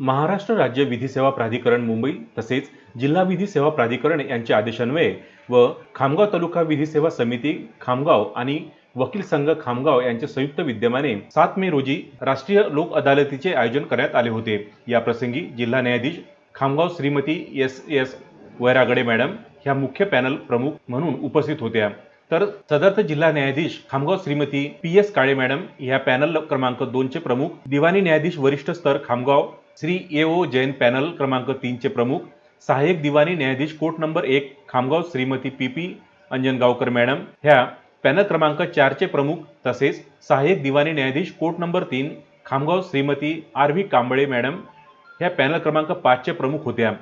महाराष्ट्र राज्य विधी सेवा प्राधिकरण मुंबई तसेच जिल्हा विधी सेवा प्राधिकरण यांच्या आदेशान्वये व खामगाव तालुका विधी सेवा समिती खामगाव आणि वकील संघ खामगाव यांच्या संयुक्त विद्यमाने सात मे रोजी राष्ट्रीय लोक अदालतीचे आयोजन करण्यात आले होते. या प्रसंगी जिल्हा न्यायाधीश Khamgaon Shrimati S S Vairagade madam ह्या मुख्य पॅनल प्रमुख म्हणून उपस्थित होत्या. तर सदर्थ जिल्हा न्यायाधीश Khamgaon Shrimati P S Kale madam ह्या पॅनल क्रमांक दोनचे प्रमुख दिवाणी न्यायाधीश वरिष्ठ स्तर Khamgaon Shri A O Jain panel क्रमांक तीनचे प्रमुख सहाय्यक दिवाणी न्यायाधीश कोर्ट नंबर एक Khamgaon Shrimati P P Anjangaonkar madam. ह्या पॅनल क्रमांक चारचे प्रमुख तसेच सहाय्यक दिवाणी न्यायाधीश कोर्ट नंबर तीन Khamgaon Shrimati R V Kamble madam ह्या पॅनल क्रमांक पाचचे प्रमुख होत्या.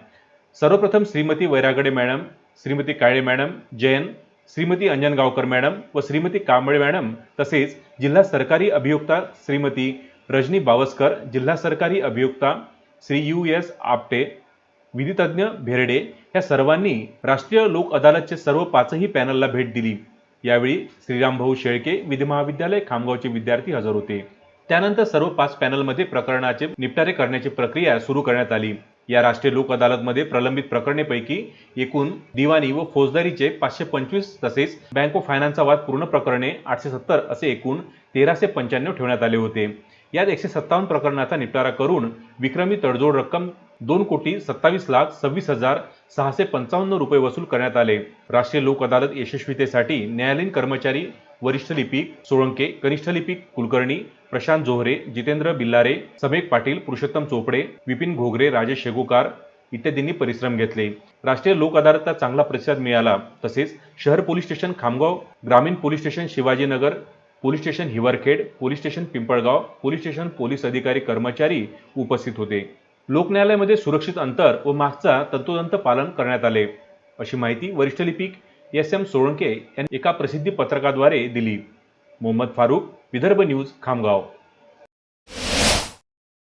सर्वप्रथम Shrimati Vairagade madam Shrimati Kale madam Jain Shrimati Anjangaonkar madam व श्रीमती कांबळे मॅडम तसेच जिल्हा सरकारी अभियोक्ता श्रीमती रजनी बावस्कर जिल्हा सरकारी अभियुक्ता श्री यू एस आपटे विधितज्ञ भेरडे या सर्वांनी राष्ट्रीय लोक अदालतचे सर्व पाचही पॅनलला भेट दिली. यावेळी श्रीरामभाऊ शेळके विधी महाविद्यालय खामगावचे विद्यार्थी हजर होते. त्यानंतर सर्व पाच पॅनलमध्ये प्रकरणाचे निपटारे करण्याची प्रक्रिया सुरू करण्यात आली. या राष्ट्रीय लोक अदालतमध्ये प्रलंबित प्रकरणेपैकी एकूण दिवाणी व फौजदारीचे पाचशे पंचवीस तसेच बँक ऑफ फायनान्सचा वाद पूर्ण प्रकरणे आठशे सत्तर असे एकूण तेराशे पंच्याण्णव ठेवण्यात आले होते. यात एकशे सत्तावन्न प्रकरणाचा निपटारा करून विक्रमी तडजोड रक्कम दोन कोटी सत्तावीस लाख सव्वीस हजार सहाशे पंचावन्न रुपये वसूल करण्यात आले. राष्ट्रीय लोक अदालत यशस्वीतेसाठी न्यायालयीन कर्मचारी वरिष्ठ लिपिक सोळंके कनिष्ठ लिपिक कुलकर्णी प्रशांत जोहरे जितेंद्र बिल्लारे समेक पाटील पुरुषोत्तम चोपडे विपिन घोगरे राजेश शेगोकार इत्यादींनी परिश्रम घेतले. राष्ट्रीय लोक अदालतला चांगला प्रतिसाद मिळाला. तसेच शहर पोलीस स्टेशन खामगाव ग्रामीण police station Shivajinagar police station Hivarkhed police station Pimpalgaon police station police अधिकारी कर्मचारी उपस्थित होते. लोक न्यायालयामध्ये सुरक्षित अंतर व मास्कचा तंतोतंत पालन करण्यात आले. अशी माहिती वरिष्ठ लिपिक एस एम सोळंके यांनी एका प्रसिद्धी पत्रकाद्वारे दिली. मोहम्मद फारूक विदर्भ न्यूज खामगाव.